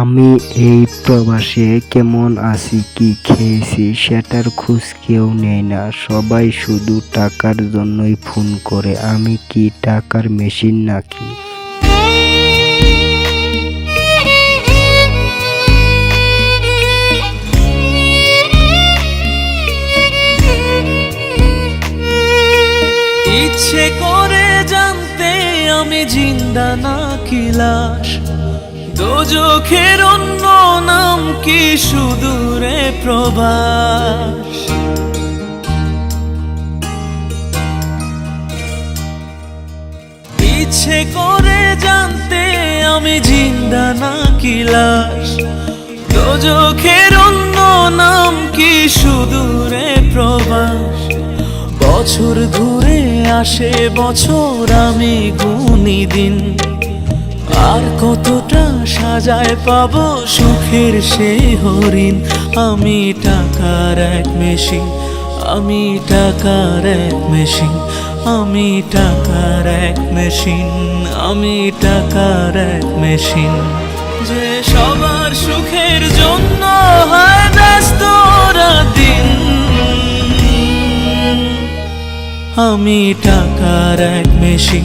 আমি এই প্রবাসে কেমন আছি, কি খেয়েছি সেটার খোঁজ কেউ নেয় না। সবাই শুধু টাকার জন্যই ফোন করে। আমি কি টাকার মেশিন নাকি? ইচ্ছে করে জানতে আমি জিন্দা না কি লাশ। দোজখের অন্য নাম কি সুদূরে প্রবাস? ইচ্ছে করে জানতে আমি জিন্দা না কি লাশ অন্য নাম কি সুদূরে প্রবাস? বছর ঘুরে আসে বছর আমি গুনি দিন। আর কতটা সাজায় পাবো সুখের সেই হরিণ? আমি টাকার এক মেশিন, আমি টাকার এক মেশিন, আমি টাকার এক মেশিন, আমি টাকার এক মেশিন। যে সবার সুখের জন্য হয় ব্যস্ত দিন আমি টাকার এক মেশিন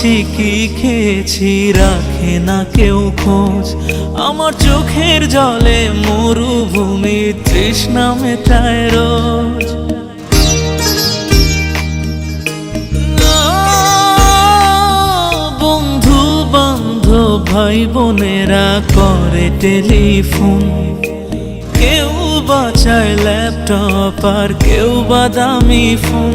আছি কি খেয়েছি রাখে না কেউ খোঁজ। আমার চোখের জলে মরুভূমি তৃষ্ণা মেটায় রোজ। বন্ধু বান্ধব ভাই বোনেরা করে টেলিফোন। কেউ বাঁচায় ল্যাপটপ আর কেউ বাদামি ফোন।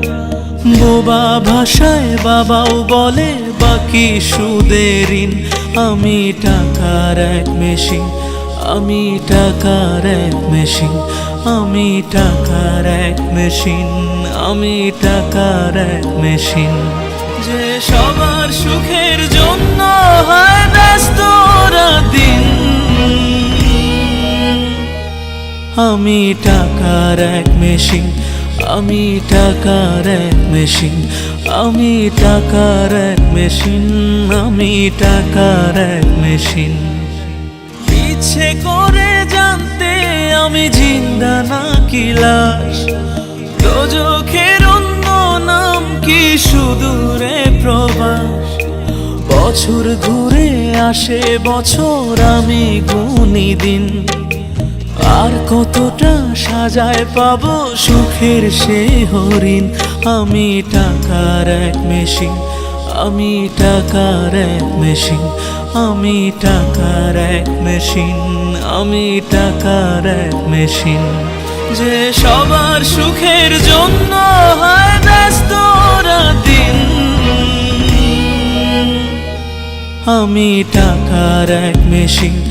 বোবা ভাষায় বাবাও বলে, বাকি সুদের ঋণ, আমি টাকার এক মেশিন, আমি টাকার এক মেশিন, আমি টাকার এক মেশিন, আমি টাকার এক মেশিন। যে সবার সুখের জন্য হয় ব্যস্ত দিন, আমি টাকার এক মেশিন আমি টাকার এক মেশিন, আমি টাকার এক মেশিন, আমি টাকার এক মেশিন। ইচ্ছে করে জানতে আমি জিন্দা না কি লাশ? দোজখের অন্য নাম কি সুদূরে প্রবাস? বছর ঘুরে আসে বছর আমি গুনি দিন। আর কতটা সাজায় পাব সুখের সে হরিণ? আমি টাকার এক মেশিন, আমি টাকার এক মেশিন, আমি টাকার এক মেশিন, আমি টাকার এক মেশিন। যে সবার সুখের জন্য হয় ব্যস্ত দিন। আমি টাকার এক মেশিন